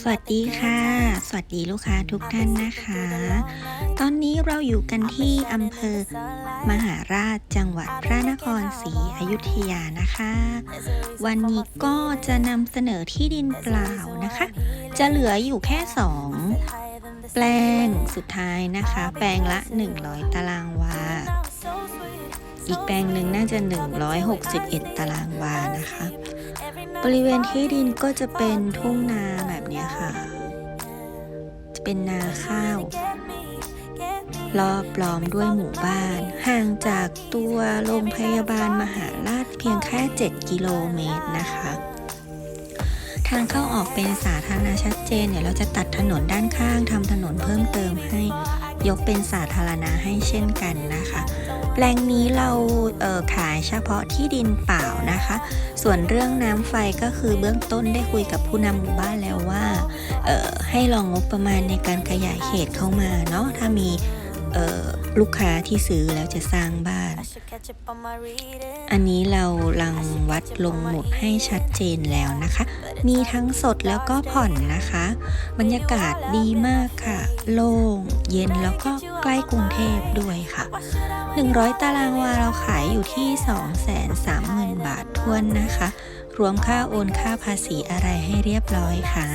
สวัสดีค่ะ สวัสดีลูกค้าทุกท่านนะคะ ตอนนี้เราอยู่กันที่อำเภอ มหาราชจังหวัดพระนครศรีอยุธยานะคะ วันนี้ก็จะนำเสนอที่ดินเปล่านะคะ จะเหลืออยู่แค่2แปลงสุดท้ายนะคะ แปลงละ 100 ตารางวา อีกแปลงหนึ่งน่าจะ 161 ตารางวานะคะ บริเวณที่ดินก็จะเป็นทุ่งนาแบบนี้ค่ะ จะเป็นนาข้าว รอบล้อมด้วยหมู่บ้าน ห่างจากตัวโรงพยาบาลมหาราชเพียงแค่ 7 กิโลเมตรนะคะ ทางเข้าออกเป็นสาธารณะชัดเจนเดี๋ยวเราจะตัดถนนด้านข้างทำถนนเพิ่มเติมให้ ยกเป็นสาธารณะให้เช่นกันนะคะ แปลงนี้เราเออขายเฉพาะที่ดินเปล่านะคะ ส่วนเรื่องน้ำไฟก็คือเบื้องต้นได้คุยกับผู้นำหมู่บ้านแล้วว่าออให้ลองงบประมาณในการขยายเขตเข้ามาเนาะถ้ามี ลูกค้าที่ซื้อแล้วจะสร้างบ้าน อันนี้เราลังวัดลงหมุดให้ชัดเจนแล้วนะคะ มีทั้งสดแล้วก็ผ่อนนะคะ บรรยากาศดีมากค่ะ โล่ง เย็นแล้วก็ใกล้กรุงเทพด้วยค่ะ 100 ตารางวาเราขายอยู่ที่ 230,000 บาททวนนะคะ รวมค่าโอนค่าภาษีอะไรให้เรียบร้อยค่ะ